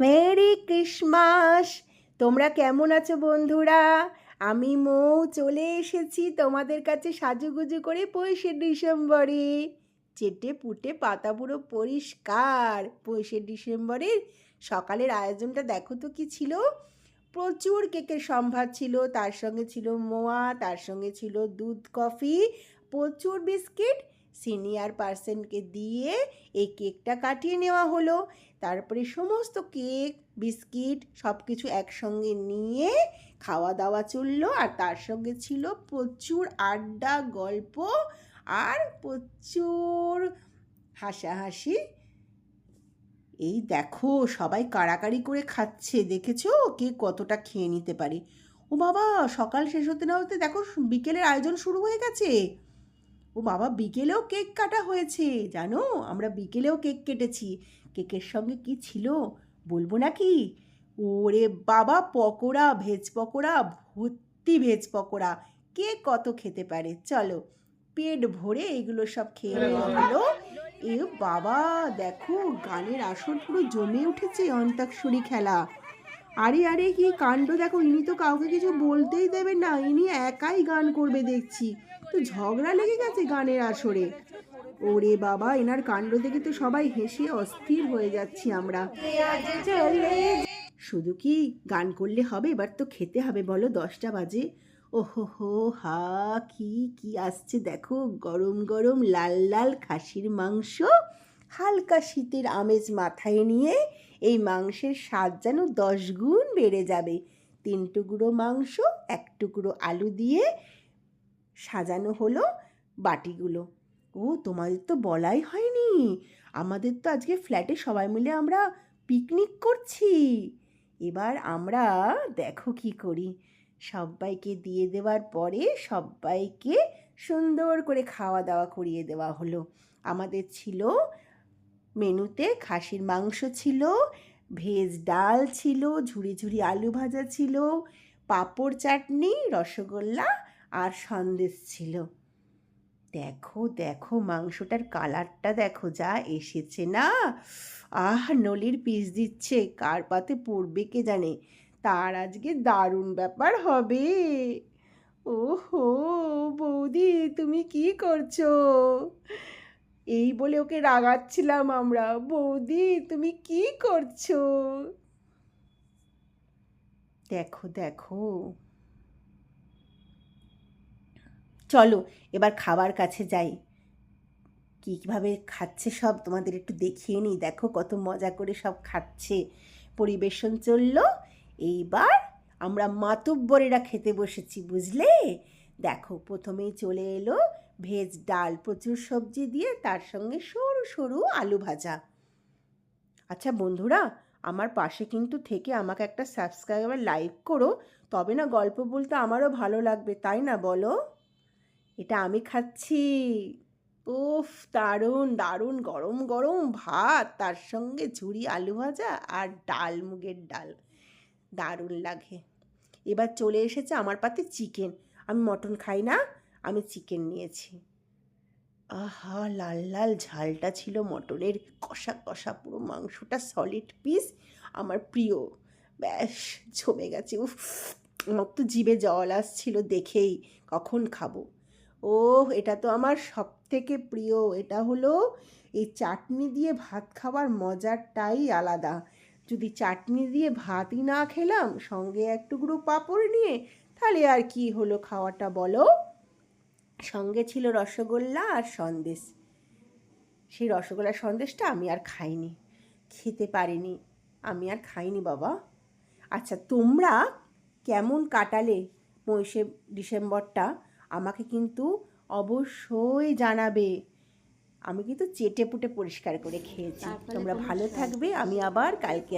Merry Christmas. তোমরা কেমন আছো বন্ধুরা? আমি মৌ, চলে এসেছি তোমাদের কাছে সাজুগুজু করে পঁচিশে ডিসেম্বরে। চেটে পুটে পাতা পুরো পরিষ্কার। পঁচিশে ডিসেম্বরের সকালের আয়োজনটা দেখো তো কি ছিল? প্রচুর কেকের সম্ভার ছিল। তার সঙ্গে ছিল মোয়া, তার সঙ্গে ছিল দুধ কফি, প্রচুর বিস্কিট সিনিয়র পার্সনকে দিয়ে এই কেকটা কাটিয়ে নেওয়া হলো। তারপরে সমস্ত কেক বিস্কিট সব কিছু একসঙ্গে নিয়ে খাওয়া দাওয়া চলল আর তার সঙ্গে ছিল প্রচুর আড্ডা, গল্প আর প্রচুর হাসাহাসি। এই দেখো সবাই কাড়াকাড়ি করে খাচ্ছে, দেখেছ? কে কতটা খেয়ে নিতে পারে? ও বাবা, সকাল শেষ হতে না হতে দেখো বিকেলের আয়োজন শুরু হয়ে গেছে। ও বাবা, বিকেলেও কেক কাটা হয়েছে। জানো, আমরা বিকেলেও কেক কেটেছি। কেকের সঙ্গে কি ছিল বলব নাকি? ওরে বাবা, পকোড়া, ভেজ পকোড়া, ভর্তি ভেজ পকোড়া। কে কত খেতে পারে? চলো, পেট ভরে এগুলো সব খেয়ে নেওয়া হলো। এ বাবা, দেখো, গানের আসর পুরো জমে উঠেছে অন্তাক্ষরী খেলা। আরে আরে, কি কাণ্ড? দেখো, ইনি তো কাউকে কিছু বলতেই দেবেন না। ইনি একাই গান করবে দেখছি। তো ঝগড়া লেগে গেছে গানের আসরে। ওরে বাবা, এনার কাণ্ড দেখে তো সবাই হেসে অস্থির হয়ে যাচ্ছি আমরা। শুধু কি গান করলে হবে? এবার তো খেতে হবে, বলো, দশটা বাজে। ওহো হো, হা, কি কি আসছে দেখো। গরম গরম, লাল লাল খাসির মাংস। হালকা শীতের আমেজ মাথায় নিয়ে এই মাংসের স্বাদ যেন দশ গুণ বেড়ে যাবে। তিন টুকরো মাংস, এক টুকরো আলু দিয়ে সাজানো হলো বাটিগুলো। ও, তোমাদের তো বলাই হয়নি। আমাদের তো আজকে ফ্ল্যাটে সবাই মিলে আমরা পিকনিক করছি। এবার আমরা দেখো কি করি। সবাইকে দিয়ে দেওয়ার পরে সবাইকে সুন্দর করে খাওয়া দাওয়া করিয়ে দেওয়া হলো। আমাদের ছিল মেনুতে খাসির মাংস ছিল, ভেজ ডাল ছিল ঝুড়ি ঝুড়ি আলু ভাজা ছিল, পাঁপড় চাটনি, রসগোল্লা আর সন্দেশ ছিল। দেখো দেখো, মাংসটার কালারটা দেখো, যা এসেছে না? আহ, নলির পিস দিচ্ছে, কার পাতে পড়বে কে জানে? তার আজকে দারুণ ব্যাপার হবে। ওহো, বৌদি, তুমি কি করছ? এই বলে ওকে রাগাচ্ছিলাম আমরা। বৌদি, তুমি কি করছ? দেখো দেখো। চলো, এবার খাবার কাছে যাই। কীভাবে খাচ্ছে সব তোমাদের একটু দেখিয়ে নিই। দেখো কত মজা করে সব খাচ্ছে। পরিবেশন চলল। এইবার আমরা মাতব্বরেরা খেতে বসেছি, বুঝলে? দেখো, প্রথমেই চলে এলো ভেজ ডাল প্রচুর সবজি দিয়ে তার সঙ্গে সরু সরু আলু ভাজা। আচ্ছা বন্ধুরা, আমার পাশে কিন্তু থেকে আমাকে একটা সাবস্ক্রাইবার লাইক করো, তবে না গল্প বলতে আমারও ভালো লাগবে, তাই না বলো? এটা আমি খাচ্ছি। উফ, দারুণ দারুণ, গরম গরম ভাত, তার সঙ্গে ঝুড়ি আলু ভাজা আর ডাল, মুগের ডাল। দারুণ লাগে। এবার চলে এসেছে আমার পাতে চিকেন। আমি মটন খাই না? আমি চিকেন নিয়েছি। আহা, লাল লাল ঝালটা ছিল মটনের কষা কষা পুরো মাংসটা সলিড পিস আমার প্রিয়। ব্যাস, জমে গেছে। উফ, আমার তো জিভে জল আসছিল দেখেই। কখন খাব? ও এটা তো আমার সব থেকে প্রিয়। এটা হলো এই চাটনি দিয়ে ভাত খাওয়ার মজারটাই আলাদা। যদি চাটনি দিয়ে ভাতই না খেলাম, সঙ্গে এক টুকরো পাঁপড় নিয়ে, তাহলে আর কি হলো খাওয়াটা বলো? সঙ্গে ছিল রসগোল্লা আর সন্দেশ। সেই রসগোল্লা সন্দেশটা আমি আর খাইনি। খেতে পারিনি। আমি আর খাইনি বাবা। আচ্ছা তোমরা কেমন কাটালে পঁচিশে ডিসেম্বরটা? আমাকে কিন্তু অবশ্যই জানাবে। আমি কিন্তু চেটে পুটে পরিষ্কার করে খেয়েছি। তোমরা ভালো থাকবে। আমি আবার কালকে